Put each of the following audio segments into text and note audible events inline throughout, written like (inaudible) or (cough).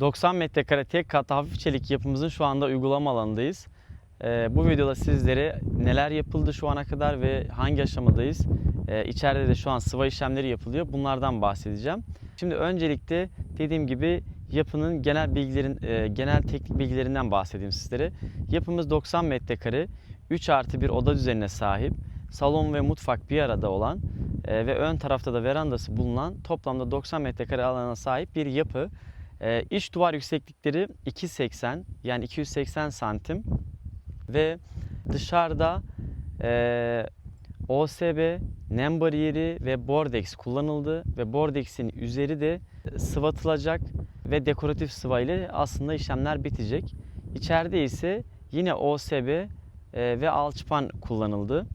90 metrekare tek kat hafif çelik yapımızın şu anda uygulama alanındayız. Ee, bu videoda sizlere neler yapıldı şu ana kadar ve hangi aşamadayız? Ee, içeride de şu an sıva işlemleri yapılıyor. Bunlardan bahsedeceğim. Şimdi öncelikle dediğim gibi yapının genel bilgilerin e, genel teknik bilgilerinden bahsedeyim sizlere. Yapımız 90 metrekare, 3 artı bir oda düzenine sahip, salon ve mutfak bir arada olan e, ve ön tarafta da verandası bulunan toplamda 90 metrekare alana sahip bir yapı. E, iç duvar yükseklikleri 2.80 yani 280 santim ve dışarıda e, OSB, nem bariyeri ve bordex kullanıldı ve bordexin üzeri de sıvatılacak ve dekoratif sıva ile aslında işlemler bitecek. İçeride ise yine OSB e, ve alçıpan kullanıldı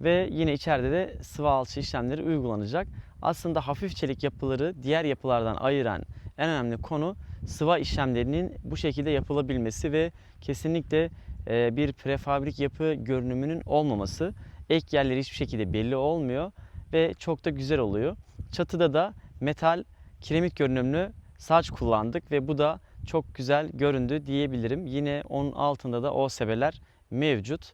ve yine içeride de sıva alçı işlemleri uygulanacak. Aslında hafif çelik yapıları diğer yapılardan ayıran en önemli konu sıva işlemlerinin bu şekilde yapılabilmesi ve kesinlikle e, bir prefabrik yapı görünümünün olmaması. Ek yerleri hiçbir şekilde belli olmuyor ve çok da güzel oluyor. Çatıda da metal kiremit görünümlü saç kullandık ve bu da çok güzel göründü diyebilirim. Yine onun altında da OSB'ler mevcut.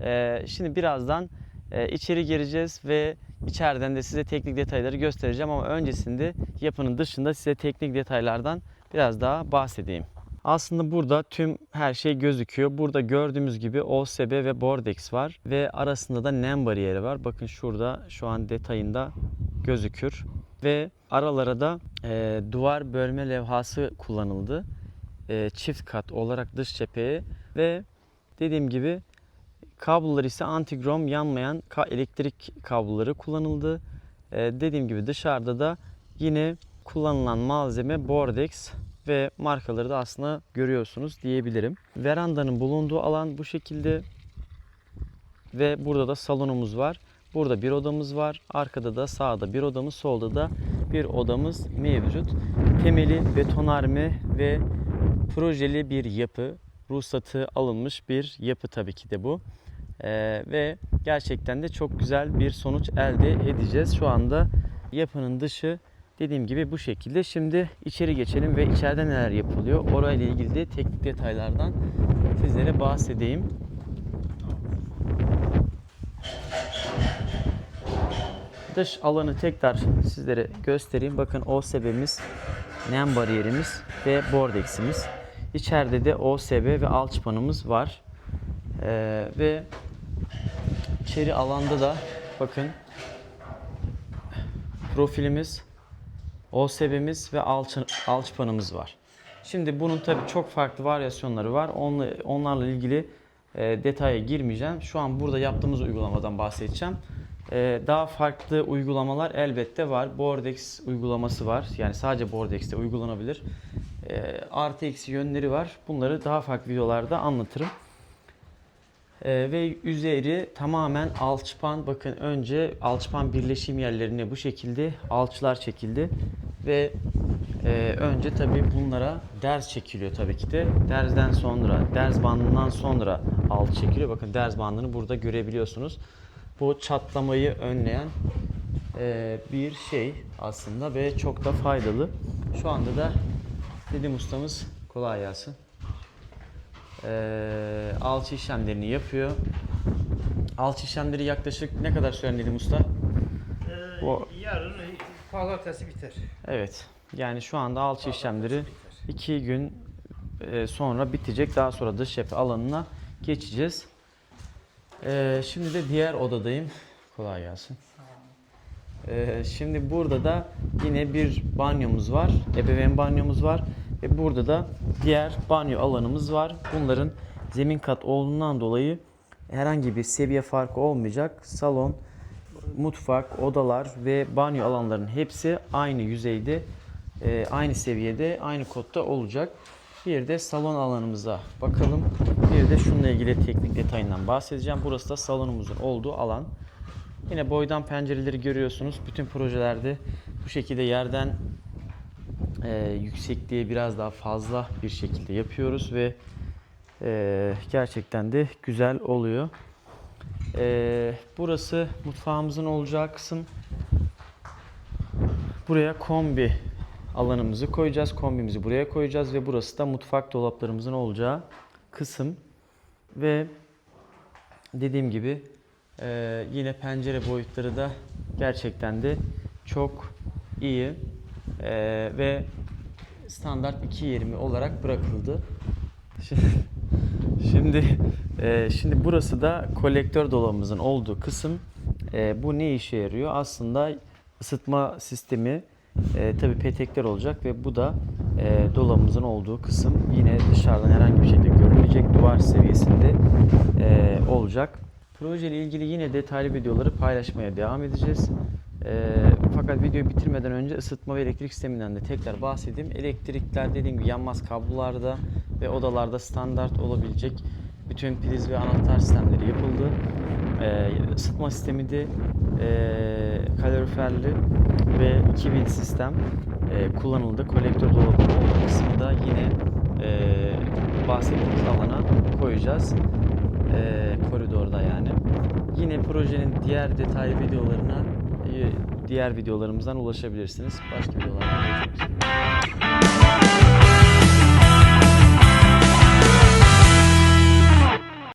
E, şimdi birazdan e, içeri gireceğiz ve içeriden de size teknik detayları göstereceğim ama öncesinde yapının dışında size teknik detaylardan biraz daha bahsedeyim. Aslında burada tüm her şey gözüküyor. Burada gördüğümüz gibi OSB ve Bordex var ve arasında da nem bariyeri var. Bakın şurada şu an detayında gözükür ve aralara da e, duvar bölme levhası kullanıldı. E, çift kat olarak dış cepheye ve dediğim gibi kablolar ise antigrom yanmayan elektrik kabloları kullanıldı. E, dediğim gibi dışarıda da yine kullanılan malzeme Bordex ve markaları da aslında görüyorsunuz diyebilirim. Verandanın bulunduğu alan bu şekilde ve burada da salonumuz var. Burada bir odamız var. Arkada da sağda bir odamız, solda da bir odamız mevcut. Temeli betonarme ve projeli bir yapı. Ruhsatı alınmış bir yapı tabii ki de bu. Ee, ve gerçekten de çok güzel bir sonuç elde edeceğiz. Şu anda yapının dışı dediğim gibi bu şekilde. Şimdi içeri geçelim ve içeride neler yapılıyor orayla ilgili de teknik detaylardan sizlere bahsedeyim. Dış alanı tekrar sizlere göstereyim. Bakın OSB'miz, nem bariyerimiz ve bordeximiz. İçeride de OSB ve alçıpanımız var. Ee, ve içeri alanda da bakın profilimiz, OSB'miz ve alçı, alçıpanımız var. Şimdi bunun tabii çok farklı varyasyonları var. Onla, onlarla ilgili e, detaya girmeyeceğim. Şu an burada yaptığımız uygulamadan bahsedeceğim. E, daha farklı uygulamalar elbette var. Bordex uygulaması var. Yani sadece Bordex'te uygulanabilir. E, artı eksi yönleri var. Bunları daha farklı videolarda anlatırım. Ee, ve üzeri tamamen alçıpan bakın önce alçıpan birleşim yerlerine bu şekilde alçılar çekildi. Ve e, önce tabi bunlara derz çekiliyor tabii ki de. Derzden sonra derz bandından sonra alçı çekiliyor. Bakın derz bandını burada görebiliyorsunuz. Bu çatlamayı önleyen e, bir şey aslında ve çok da faydalı. Şu anda da dedim ustamız kolay gelsin e, alçı işlemlerini yapıyor. Alçı işlemleri yaklaşık ne kadar sürer Nedim Usta? Ee, Bu- yarın pazartesi biter. Evet. Yani şu anda alçı Pazartesi işlemleri biter. iki gün e, sonra bitecek. Daha sonra dış cephe alanına geçeceğiz. E, şimdi de diğer odadayım. Kolay gelsin. E, şimdi burada da yine bir banyomuz var. Ebeveyn banyomuz var. Ve burada da diğer banyo alanımız var. Bunların zemin kat olduğundan dolayı herhangi bir seviye farkı olmayacak. Salon, mutfak, odalar ve banyo alanlarının hepsi aynı yüzeyde, e, aynı seviyede, aynı kodda olacak. Bir de salon alanımıza bakalım. Bir de şununla ilgili teknik detayından bahsedeceğim. Burası da salonumuzun olduğu alan. Yine boydan pencereleri görüyorsunuz. Bütün projelerde bu şekilde yerden e, yüksekliğe biraz daha fazla bir şekilde yapıyoruz ve e, gerçekten de güzel oluyor. E, burası mutfağımızın olacağı kısım. Buraya kombi alanımızı koyacağız. Kombimizi buraya koyacağız ve burası da mutfak dolaplarımızın olacağı kısım. Ve dediğim gibi e, yine pencere boyutları da gerçekten de çok iyi E, ve standart 2.20 olarak bırakıldı. (laughs) Şimdi şimdi, e, şimdi burası da kolektör dolabımızın olduğu kısım. E, bu ne işe yarıyor? Aslında ısıtma sistemi e, tabi petekler olacak ve bu da e, dolabımızın olduğu kısım. Yine dışarıdan herhangi bir şekilde görünmeyecek duvar seviyesinde e, olacak. Proje ile ilgili yine detaylı videoları paylaşmaya devam edeceğiz. E, fakat videoyu bitirmeden önce ısıtma ve elektrik sisteminden de tekrar bahsedeyim. Elektrikler dediğim gibi yanmaz kablolarda ve odalarda standart olabilecek bütün priz ve anahtar sistemleri yapıldı. E, ısıtma sistemi de e, kaloriferli ve 2000 sistem e, kullanıldı. Kolektör olduğu kısmı da yine e, bahsettiğimiz alana koyacağız e, koridorda yani. Yine projenin diğer detaylı videolarına e, diğer videolarımızdan ulaşabilirsiniz. Başka videolarda görüşmek üzere.